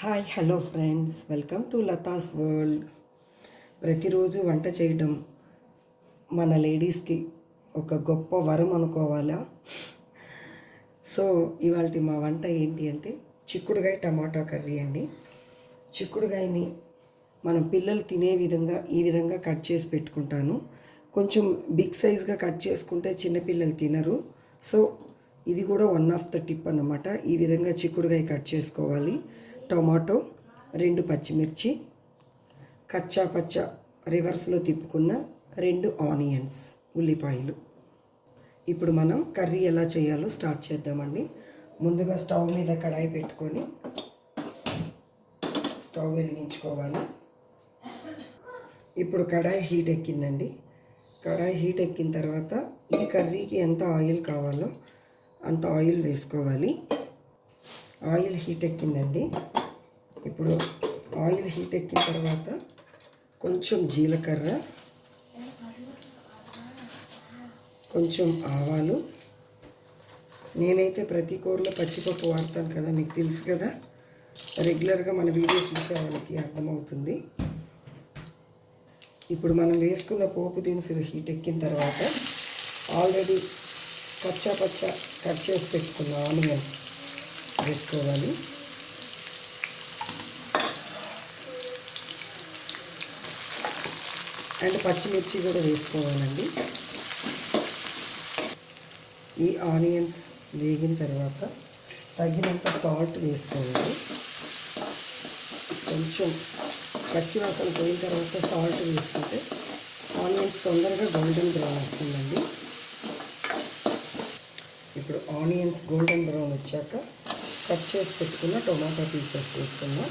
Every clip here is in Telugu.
Hi hello friends. Welcome to Latha's world. ప్రతిరోజు వంట చేయడం మన లేడీస్కి ఒక గొప్ప వరం అనుకోవాలా? సో ఇవాళ మా వంట ఏంటి అంటే చిక్కుడుగాయ టమాటా కర్రీ అండి. చిక్కుడుగాయని మనం పిల్లలు తినే విధంగా ఈ విధంగా కట్ చేసి పెట్టుకుంటాను. కొంచెం బిగ్ సైజ్గా కట్ చేసుకుంటే చిన్నపిల్లలు తినరు. సో ఇది కూడా వన్ ఆఫ్ ద టిప్ అన్నమాట. ఈ విధంగా చిక్కుడుగాయ కట్ చేసుకోవాలి. టొమాటో రెండు పచ్చిమిర్చి కచ్చా పచ్చ రివర్స్లో తిప్పుకున్న రెండు ఆనియన్స్ ఉల్లిపాయలు. ఇప్పుడు మనం కర్రీ ఎలా చేయాలో స్టార్ట్ చేద్దామండి. ముందుగా స్టవ్ మీద కడాయి పెట్టుకొని స్టవ్ వెలిగించుకోవాలి. ఇప్పుడు కడాయి హీట్ ఎక్కిందండి. కడాయి హీట్ ఎక్కిన తర్వాత ఈ కర్రీకి ఎంత ఆయిల్ కావాలో అంత ఆయిల్ వేసుకోవాలి. ఆయిల్ హీట్ ఎక్కిందండి. ఇప్పుడు ఆయిల్ హీట్ ఎక్కిన తర్వాత కొంచెం జీలకర్ర కొంచెం ఆవాలు. నేనైతే ప్రతి కూరలో పచ్చిపప్పు వాడతాను కదా మీకు తెలుసు కదా. రెగ్యులర్గా మన వీడియో చూసే వాళ్ళకి అర్థమవుతుంది. ఇప్పుడు మనం వేసుకున్న పోపు దినుసులు హీట్ ఎక్కిన తర్వాత ఆల్రెడీ పచ్చా పచ్చ కట్ చేసి పెట్టుకున్న ఆనియన్స్ వేసుకోవాలి. అండ్ పచ్చిమిర్చి కూడా వేసుకోవాలండి. ఈ ఆనియన్స్ వేగిన తర్వాత తగినంత సాల్ట్ వేసుకోవాలి. కొంచెం పచ్చివాసన పోయిన తర్వాత సాల్ట్ వేసుకుంటే ఆనియన్స్ తొందరగా గోల్డెన్ బ్రౌన్ వస్తుందండి. ఇప్పుడు ఆనియన్స్ గోల్డెన్ బ్రౌన్ వచ్చాక కట్ చేసి పెట్టుకున్న టొమాటో పీసెస్ వేసుకున్నాం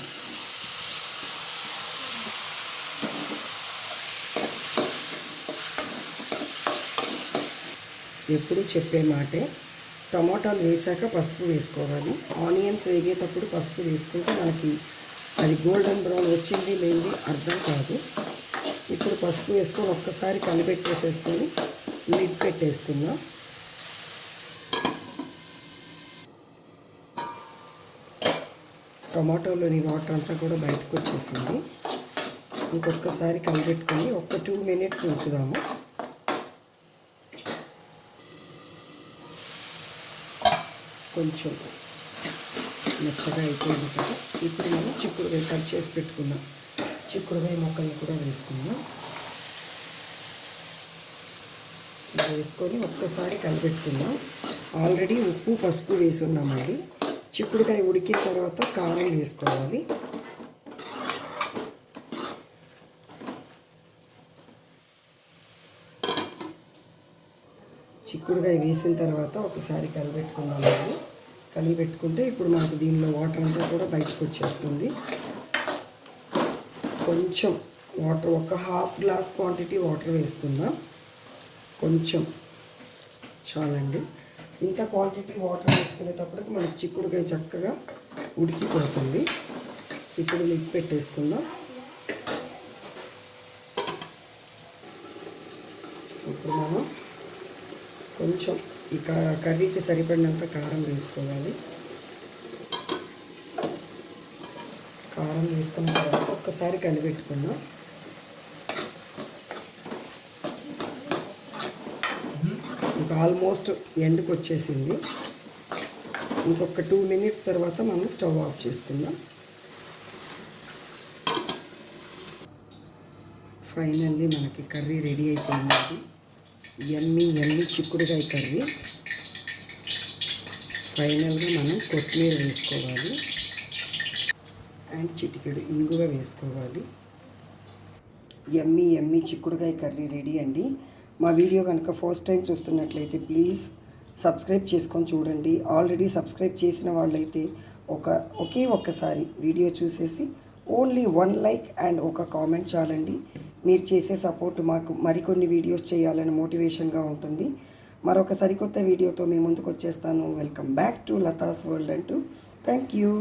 ఎప్పుడు చెప్పే మాటే టమాటాలు వేసాక పసుపు వేసుకోవాలి. ఆనియన్స్ వేగేటప్పుడు పసుపు వేసుకుంటే మనకి అది గోల్డెన్ బ్రౌన్ వచ్చింది లేనిది అర్థం కాదు. ఇప్పుడు పసుపు వేసుకొని ఒక్కసారి కలిపెట్టేసేసుకొని లిడ్ పెట్టేసుకుందాం. టమాటోలోని వాటర్ అంతా కూడా బయటకు వచ్చేసింది. ఇంకొకసారి కలిపెట్టుకొని ఒక టూ మినిట్స్ ఉంచుదాము. కొంచెం మెత్తగా అయిపోయింది కదా ఇప్పుడు మనం చిక్కుడుకాయ కట్ చేసి పెట్టుకుందాం. చిక్కుడుకాయ మొక్కల్ని కూడా వేసుకుందాం. ఇలా వేసుకొని ఒక్కసారి కలిపెట్టుకుందాం. ఆల్రెడీ ఉప్పు పసుపు వేసి ఉన్నామండి. చిక్కుడుకాయ ఉడికిన తర్వాత కారం వేసుకోవాలి. చిక్కుడుకాయ వేసిన తర్వాత ఒకసారి కలిపెట్టుకుందామండి కలిపెట్టుకుంటే ఇప్పుడు మనకు దీనిలో వాటర్ అంతా కూడా బయటకు వచ్చేస్తుంది. కొంచెం వాటర్ ఒక హాఫ్ గ్లాస్ క్వాంటిటీ వాటర్ వేసుకుందాం. కొంచెం చాలండి. ఇంత క్వాంటిటీ వాటర్ వేసుకునేటప్పటికి మనకు చిక్కుడుకాయ చక్కగా ఉడికిపోతుంది. ఇప్పుడు లిక్ పెట్టేసుకుందాం. ఇప్పుడు మనం కొంచెం ఈ కర్రీకి సరిపడినంత కారం వేసుకోవాలి. కారం వేసుకున్న తర్వాత ఒక్కసారి కలిపెట్టుకుందాం. ఇంకా ఆల్మోస్ట్ ఎండ్కి వచ్చేసింది. ఇంకొక టూ మినిట్స్ తర్వాత మనం స్టవ్ ఆఫ్ చేసుకుందాం. ఫైనల్లీ మనకి కర్రీ రెడీ అయిపోయింది. ఎమ్మి ఎమ్మి చిక్కుడుకాయ కర్రీ ఫైనల్గా మనం కొత్తిమీర వేసుకోవాలి. అండ్ చిటికెడు ఇంగువ వేసుకోవాలి. ఎమ్మి ఎమ్మి చిక్కుడుకాయ కర్రీ రెడీ అండి. మా వీడియో కనుక ఫస్ట్ టైం చూస్తున్నట్లయితే ప్లీజ్ సబ్స్క్రైబ్ చేసుకొని చూడండి. ఆల్రెడీ సబ్స్క్రైబ్ చేసిన వాళ్ళైతే ఒక ఒకే ఒక్కసారి వీడియో చూసేసి ఓన్లీ వన్ లైక్ అండ్ ఒక కామెంట్ చాలండి. మీరు చేసే సపోర్ట్ మాకు మరికొన్ని వీడియోస్ చేయాలని మోటివేషన్గా ఉంటుంది. మరొక సరికొత్త వీడియోతో మేము ముందుకు వచ్చేస్తాను. Welcome back to Latha's world అంటూ. Thank you